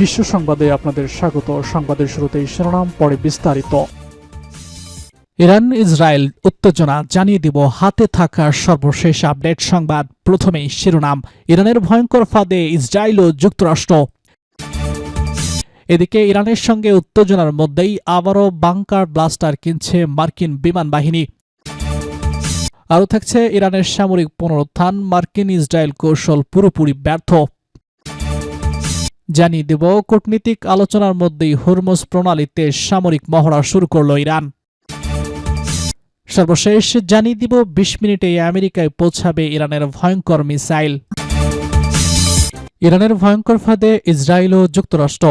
বিশ্ব সংবাদে আপনাদের স্বাগত। সংবাদের শুরুতেই শিরোনাম, পরে বিস্তারিত। ইরান, ইসরায়েল, উত্তেজনা, জানিয়ে দিব হাতে থাকা সর্বশেষ আপডেট সংবাদ। প্রথমেই শিরোনাম, ইরানের ভয়ঙ্কর ফাঁদে ইসরায়েল ও যুক্তরাষ্ট্র। এদিকে ইরানের সঙ্গে উত্তেজনার মধ্যেই আবারও বাংকার ব্লাস্টার কিনছে মার্কিন বিমান বাহিনী। আরও থাকছে ইরানের সামরিক পুনরুত্থান, মার্কিন ইসরায়েল কৌশল পুরোপুরি ব্যর্থ। জানিয়ে দেব, কূটনীতিক আলোচনার মধ্যেই হরমোজ প্রণালীতে সামরিক মহড়া শুরু করল ইরান। সর্বশেষ জানিয়ে দিব, বিশ মিনিটে আমেরিকায় পৌঁছাবে ইরানের ভয়ঙ্কর মিসাইল। ইরানের ভয়ঙ্কর ফাঁদে ইসরায়েল ও যুক্তরাষ্ট্র,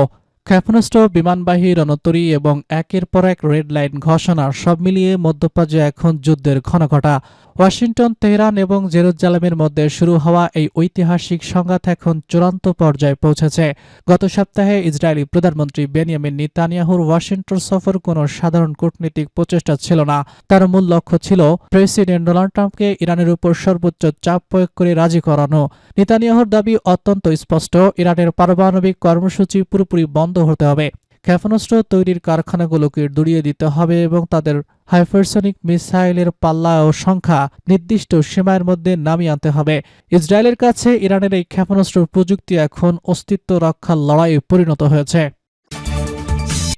ক্ষেপণাস্ত্র, বিমানবাহী রণতরী এবং একের পর এক রেড লাইন ঘোষণা সব মিলিয়ে মধ্যপ্রাচ্যে এখন যুদ্ধের ঘনঘটা। ওয়াশিংটন, তেহরান এবং জেরুজালেমের মধ্যে শুরু হওয়া এই ঐতিহাসিক সংঘাত এখন চূড়ান্ত পর্যায়ে পৌঁছেছে। গত সপ্তাহে ইসরায়েলি প্রধানমন্ত্রী বেনিয়ামিন নিতানিয়াহুর ওয়াশিংটন সফর কোনো সাধারণ কূটনীতিক প্রচেষ্টা ছিল না। তার মূল লক্ষ্য ছিল প্রেসিডেন্ট ডোনাল্ড ট্রাম্পকে ইরানের উপর সর্বোচ্চ চাপ প্রয়োগ করে রাজি করানো। নেতানিয়াহুর দাবি অত্যন্ত স্পষ্ট, ইরানের পারমাণবিক কর্মসূচি পুরোপুরি বন্ধ হতে হবে। ক্ষেপণাস্ত্র তৈরির কারখানাগুলোকে দূরিয়ে দিতে হবে এবং তাদের হাইপারসনিক মিসাইলের পাল্লা ও সংখ্যা নির্দিষ্ট সীমার মধ্যে নামিয়ে আনতে হবে। ইসরায়েলের কাছে ইরানের এই ক্ষেপণাস্ত্র প্রযুক্তি এখন অস্তিত্ব রক্ষার লড়াইয়ে পরিণত হয়েছে।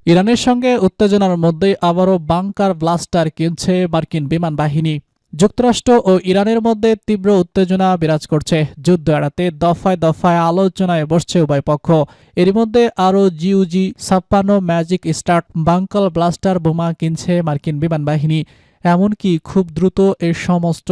ইরানের সঙ্গে উত্তেজনার মধ্যেই আবারও বাংকার ব্লাস্টার কিনছে মার্কিন বিমান বাহিনী। যুক্তরাষ্ট্র ও ইরানের মধ্যে তীব্র উত্তেজনা বিরাজ করছে। যুদ্ধ এড়াতে দফায় দফায় আলোচনায় বসছে উভয় পক্ষ। এর মধ্যে আরও জিউজি ছাপ্পান্ন ম্যাজিক স্টার্ট বাঙ্কল ব্লাস্টার বোমা কিনছে মার্কিন বিমান বাহিনী। এমনকি খুব দ্রুত এই সমস্ত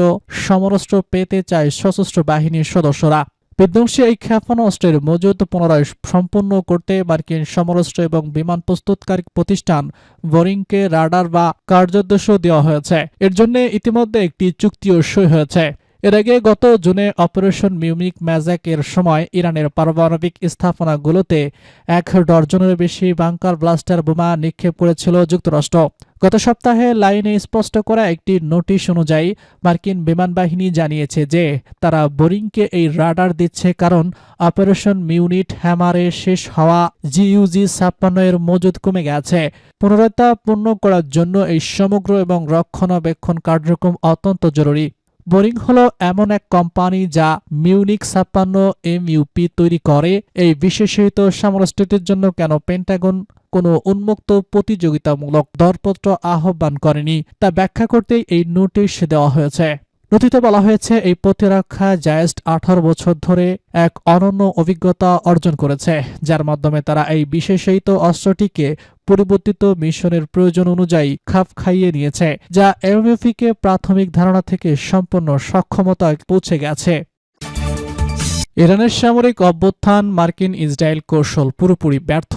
সমরস্ত্র পেতে চায় সশস্ত্র বাহিনীর সদস্যরা। বিধ্বংসী এই ক্ষেপণাস্ত্রের মজুদ পুনরায় সম্পূর্ণ করতে মার্কিন সমরাস্ত্র এবং বিমান প্রস্তুতকারী প্রতিষ্ঠান বোরিংকে রাডার বা কার্যোদ্দেশ্য দেওয়া হয়েছে। এর জন্য ইতিমধ্যে একটি চুক্তিও সই হয়েছে। এর আগে গত জুনে অপারেশন মিউনিক ম্যাজাক এর সময় ইরানের পারমাণবিক স্থাপনাগুলোতে এক ডর্জনের বেশি বাংকার ব্লাস্টার বোমা নিক্ষেপ করেছিল যুক্তরাষ্ট্র। গত সপ্তাহে লাইনে স্পষ্ট করা একটি নোটিশ অনুযায়ী মার্কিন বিমান বাহিনী জানিয়েছে যে তারা বোরিংকে এই রাডার দিচ্ছে কারণ অপারেশন মিউনিট হ্যামারে শেষ হওয়া জিইউজি ছাপ্পান্ন এর মজুদ কমে গেছে। পুনরুত্তা পূর্ণ করার জন্য এই সমগ্র এবং রক্ষণাবেক্ষণ কার্যক্রম অত্যন্ত জরুরি। বোরিং হলো এমন এক কোম্পানি যা মিউনিক ছাপ্পান্ন এমইউপি তৈরি করে। এই বিশেষিত সমরাষ্ট্রটির জন্য কেন পেন্টাগন কোনো উন্মুক্ত প্রতিযোগিতামূলক দরপত্র আহ্বান করেনি, তা ব্যাখ্যা করতে এই নোটিশ দেওয়া হয়েছে। নথিতে বলা হয়েছে, এই প্রতিরক্ষা জায়েস্ট আঠারো বছর ধরে এক অনন্য অভিজ্ঞতা অর্জন করেছে, যার মাধ্যমে তারা এই বিশেষায়িত অস্ত্রটিকে পরিবর্তিত মিশনের প্রয়োজন অনুযায়ী খাপ খাইয়ে নিয়েছে, যা এমএফিকে প্রাথমিক ধারণা থেকে সম্পূর্ণ সক্ষমতায় পৌঁছে গেছে। ইরানের সামরিক অভ্যুত্থান মার্কিন ইসরায়েল কৌশল পুরোপুরি ব্যর্থ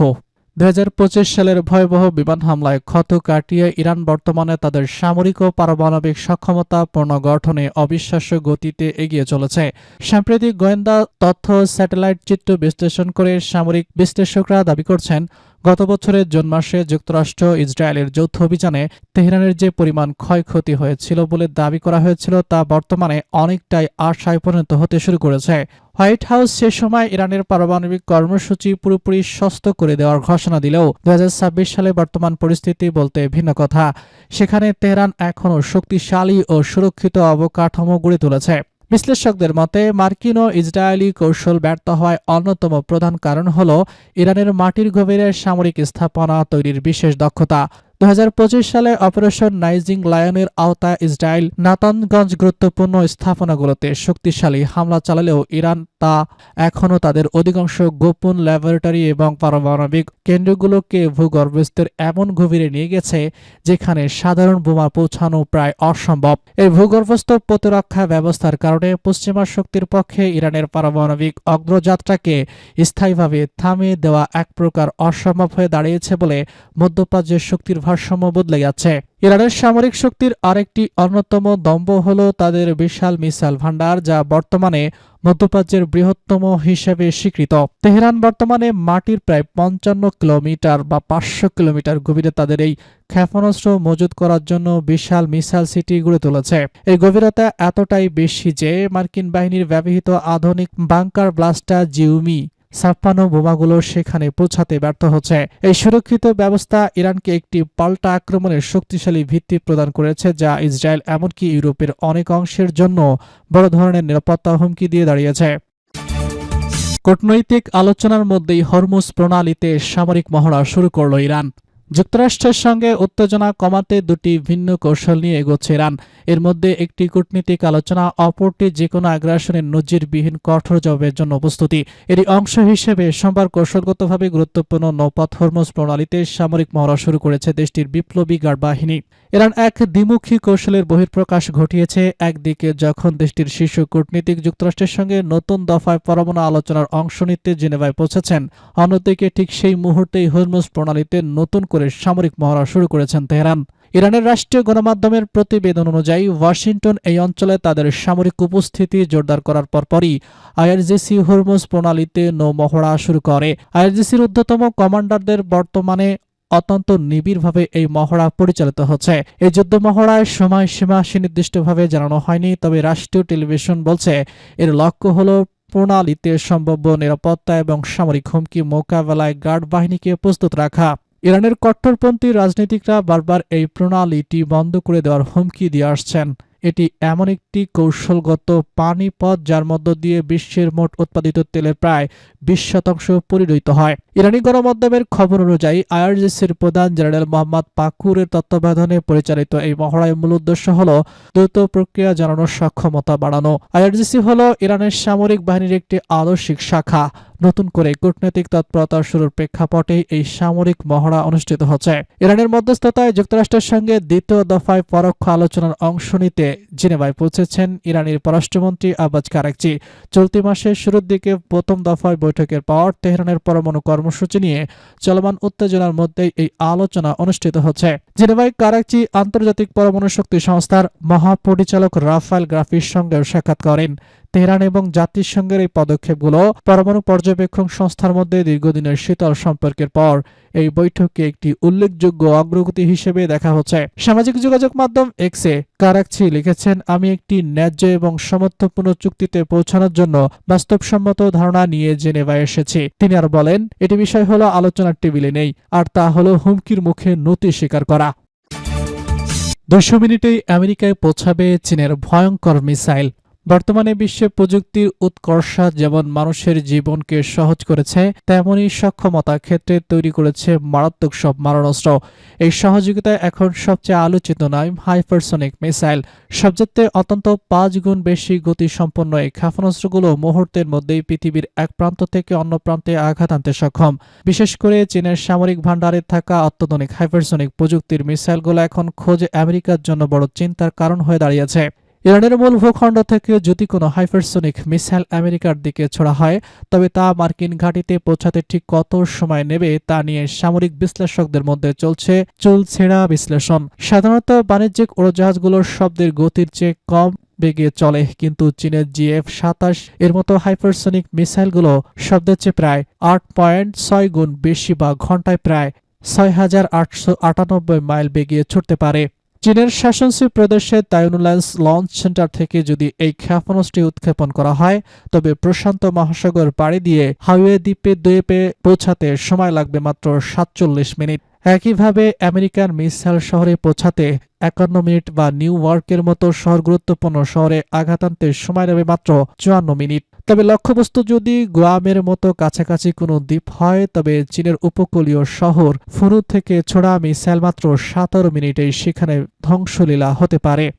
দু হাজার পঁচিশ সালের ভয়াবহ বিমান হামলায় ক্ষত কাটিয়ে ইরান বর্তমানে তাদের সামরিক ও পারমাণবিক সক্ষমতা পুনর্গঠনে অবিশ্বাস্য গতিতে এগিয়ে চলেছে। সাম্প্রতিক গোয়েন্দা তথ্য স্যাটেলাইট চিত্র বিশ্লেষণ করে সামরিক বিশ্লেষকরা দাবি করছেন গত বছরের জুন মাসে যুক্তরাষ্ট্র ইসরায়েলের যৌথ অভিযানে তেহরানের যে পরিমাণ ক্ষয়ক্ষতি হয়েছিল বলে দাবি করা হয়েছিল, তা বর্তমানে অনেকটাই আশায় পরিণত হতে শুরু করেছে। হোয়াইট হাউস সে সময় ইরানের পারমাণবিক কর্মসূচি পুরোপুরি সস্ত করে দেওয়ার ঘোষণা দিলেও দু হাজার ছাব্বিশ সালে বর্তমান পরিস্থিতি বলতে ভিন্ন কথা। সেখানে তেহরান এখনও শক্তিশালী ও সুরক্ষিত অবকাঠামো গড়ে তুলেছে। বিশ্লেষকদের মতে, মার্কিন ও ইসরায়েলি কৌশল ব্যর্থ হওয়ায় অন্যতম প্রধান কারণ হল ইরানের মাটির গভীরে সামরিক স্থাপনা তৈরির বিশেষ দক্ষতা। দু হাজার পঁচিশ সালে অপারেশন নাইজিং লায়নের আওতায় ইসরায়েল নাতানগঞ্জ গুরুত্বপূর্ণ স্থাপনাগুলোতে শক্তিশালী হামলা চালালেও ইরান তা এখনও তাদের অধিকাংশ গোপন ল্যাবরেটরি এবং পারমাণবিক কেন্দ্রগুলোকে ভূগর্ভস্থের এমন গভীরে নিয়ে গেছে যেখানে সাধারণ বোমা পৌঁছানো প্রায় অসম্ভব। এই ভূগর্ভস্থ প্রতিরক্ষা ব্যবস্থার কারণে পশ্চিমা শক্তির পক্ষে ইরানের পারমাণবিক অগ্রযাত্রাকে স্থায়ীভাবে থামিয়ে দেওয়া এক প্রকার অসম্ভব হয়ে দাঁড়িয়েছে বলে মধ্যপ্রাচ্যের শক্তির ভারসাম্য বদলে গেছে। ইরানের সামরিক শক্তির আরেকটি অন্যতম দম্ভ হল তাদের বিশাল মিসাইল ভান্ডার যা বর্তমানে মধ্যপ্রাচ্যের বৃহত্তম হিসেবে স্বীকৃত। তেহরান বর্তমানে মাটির প্রায় পঞ্চান্ন কিলোমিটার বা পাঁচশো কিলোমিটার গভীরে তাদের এই ক্ষেপণাস্ত্র মজুত করার জন্য বিশাল মিসাইল সিটি গড়ে তুলেছে। এই গভীরতা এতটাই বেশি যে মার্কিন বাহিনীর ব্যবহৃত আধুনিক বাংকার ব্লাস্টার জিউমি ছাপ্পান্ন বোমাগুলো সেখানে পৌঁছাতে ব্যর্থ হচ্ছে। এই সুরক্ষিত ব্যবস্থা ইরানকে একটি পাল্টা আক্রমণের শক্তিশালী ভিত্তি প্রদান করেছে, যা ইসরায়েল এমনকি ইউরোপের অনেক অংশের জন্য বড় ধরনের নিরাপত্তা হুমকি দিয়ে দাঁড়িয়েছে। কূটনৈতিক আলোচনার মধ্যেই হরমুজ প্রণালীতে সামরিক মহড়া শুরু করল ইরান। যুক্তরাষ্ট্রের সঙ্গে উত্তেজনা কমাতে দুটি ভিন্ন কৌশল নিয়ে এগোচ্ছে ইরান। এর মধ্যে একটি কূটনীতিক আলোচনা, অপরটি যে কোনো আগ্রাসনের নজিরবিহীন কঠোর জবাবের জন্য প্রস্তুতি। এরই অংশ হিসেবে সোমবার কৌশলগতভাবে গুরুত্বপূর্ণ নৌপথ হরমুজ প্রণালীতে সামরিক মহড়া শুরু করেছে দেশটির বিপ্লবী গার্ড বাহিনী। ইরান এক দ্বিমুখী কৌশলের বহিঃপ্রকাশ ঘটিয়েছে। একদিকে যখন দেশটির শীর্ষ কূটনীতিক যুক্তরাষ্ট্রের সঙ্গে নতুন দফায় পরমাণু আলোচনার অংশ নিতে জেনেভায় পৌঁছেছেন, অন্যদিকে ঠিক সেই মুহূর্তেই হরমুজ প্রণালীতে নতুন করে সামরিক মহড়া শুরু করেছেন তেহরান। ইরানের রাষ্ট্রীয় গণমাধ্যমের প্রতিবেদন অনুযায়ী, ওয়াশিংটন এই অঞ্চলে তাদের সামরিক উপস্থিতি জোরদার করার পরপরই আইআরজিসি হরমুজ প্রণালীতে নৌ মহড়া শুরু করে। আইআরজিসির ঊর্ধ্বতম কমান্ডারদের বর্তমানে অত্যন্ত নিবিড়ভাবে এই মহড়া পরিচালিত হচ্ছে। এই যুদ্ধ মহড়ায় সময়সীমা সুনির্দিষ্টভাবে জানানো হয়নি, তবে রাষ্ট্রীয় টেলিভিশন বলছে, এর লক্ষ্য হল প্রণালীতে সম্ভাব্য নিরাপত্তা এবং সামরিক হুমকি মোকাবেলায় গার্ড বাহিনীকে প্রস্তুত রাখা। ইরানের কট্টরপন্থী রাজনীতিকরা বারবার এই প্রণালীটি বন্ধ করে দেওয়ার হুমকি দিয়ে আসছেন। এটি এমন একটি কৌশলগত পানিপথ যার মধ্য দিয়ে বিশ্বের মোট উৎপাদিত তেলের প্রায় বিশ শতাংশ পরিণত হয়। ইরানি গণমাধ্যমের খবর অনুযায়ী, আইআরজিসির প্রধান জেনারেল মোহাম্মদ পাকুরের তত্ত্বাবধানে পরিচালিত এই মহড়ায় মূল উদ্দেশ্য হল দ্রুত প্রক্রিয়া জানানোর সক্ষমতা বাড়ানো। আইআরজিসি হল ইরানের সামরিক বাহিনীর একটি আদর্শিক শাখা। নতুন করে কূটনৈতিক তৎপরতা শুরুর প্রেক্ষাপটে এই সামরিক মহড়া অনুষ্ঠিত হচ্ছে। ইরানের মধ্যস্থতায় যুক্তরাষ্ট্রের সঙ্গে দ্বিতীয় দফায় পরোক্ষ আলোচনার অংশ নিতে জেনেভায় পৌঁছেছেন ইরানের পররাষ্ট্রমন্ত্রী আব্বাস কারাকচি। চলতি মাসের শুরুর দিকে প্রথম দফায় বৈঠকের পর তেহরানের পরমাণু কর্মসূচি নিয়ে চলমান উত্তেজনার মধ্যেই এই আলোচনা অনুষ্ঠিত হচ্ছে। জেনেভায় কারাকচি আন্তর্জাতিক পরমাণু শক্তি সংস্থার মহাপরিচালক রাফায়েল গ্রাফির সঙ্গে সাক্ষাৎ করেন। তেহরান এবং জাতিসংঘের এই পদক্ষেপগুলো পরমাণু পর্যবেক্ষণ সংস্থার মধ্যে দীর্ঘদিনের শীতল সম্পর্কের পর এই বৈঠকে একটি উল্লেখযোগ্য অগ্রগতি হিসেবে দেখা হচ্ছে। সামাজিক যোগাযোগ মাধ্যম এক্সে কারাকছি লিখেছেন, আমি একটি ন্যায্য এবং সমর্থপূর্ণ চুক্তিতে পৌঁছানোর জন্য বাস্তবসম্মত ধারণা নিয়ে জেনেভায় এসেছি। তিনি আর বলেন, এটি বিষয় হলো আলোচনার টেবিলে নেই, আর তা হলো হুমকির মুখে নতি স্বীকার করা। দুশো মিনিটেই আমেরিকায় পৌঁছাবে চীনের ভয়ঙ্কর মিসাইল। বর্তমানে বিশ্বে প্রযুক্তির উৎকর্ষা যেমন মানুষের জীবনকে সহজ করেছে তেমনই সক্ষমতা ক্ষেত্রে তৈরি করেছে মারাত্মক সব মারণাস্ত্র। এই সহযোগিতায় এখন সবচেয়ে আলোচিত নয়, হাইপারসনিক মিসাইল। সবচেয়ে অত্যন্ত পাঁচ গুণ বেশি গতিসম্পন্ন এই ক্ষেপণাস্ত্রগুলো মুহূর্তের মধ্যেই পৃথিবীর এক প্রান্ত থেকে অন্য প্রান্তে আঘাত আনতে সক্ষম। বিশেষ করে চীনের সামরিক ভাণ্ডারে থাকা অত্যাধুনিক হাইপারসনিক প্রযুক্তির মিসাইলগুলো এখন খোঁজে আমেরিকার জন্য বড় চিন্তার কারণ হয়ে দাঁড়িয়েছে। ইরানের মূল ভূখণ্ড থেকে যদি কোনো হাইপারসোনিক মিসাইল আমেরিকার দিকে ছোড়া হয়, তবে তা মার্কিন ঘাঁটিতে পৌঁছাতে ঠিক কত সময় নেবে তা নিয়ে সামরিক বিশ্লেষকদের মধ্যে চলছে চুলছেড়া বিশ্লেষণ। সাধারণত বাণিজ্যিক উড়োজাহাজগুলোর শব্দের গতির চেয়ে কম বেগে চলে, কিন্তু চীনের জিএফ সাতাশ এর মতো হাইপারসোনিক মিসাইলগুলো শব্দের চেয়ে প্রায় আট পয়েন্ট ছয় গুণ বেশি বা ঘন্টায় প্রায় ছয় হাজার আটশো আটানব্বই মাইল বেগে ছুটতে পারে। চীনের শাসনশীল প্রদেশে তাইনুল্যান্স লঞ্চ সেন্টার থেকে যদি এই ক্ষেপণাস্ত্রটি উৎক্ষেপণ করা হয়, তবে প্রশান্ত মহাসাগর পাড়ি দিয়ে হাইওয়ে দ্বীপে দ্বীপে পৌঁছাতে সময় লাগবে মাত্র সাতচল্লিশ মিনিট। একইভাবে আমেরিকার মিসাইল শহরে পৌঁছাতে একান্ন মিনিট বা নিউ ইয়র্কের মতো শহর গুরুত্বপূর্ণ শহরে আঘাত আনতে সময় নেবে মাত্র চুয়ান্ন মিনিট। তবে লক্ষ্যবস্তু যদি গোয়ামের মতো কাছাকাছি কোনো দ্বীপ হয়, তবে চীনের উপকূলীয় শহর ফুরু থেকে ছোড়া মিসাইল মাত্র সতেরো মিনিটেই সেখানে ধ্বংসলীলা হতে পারে।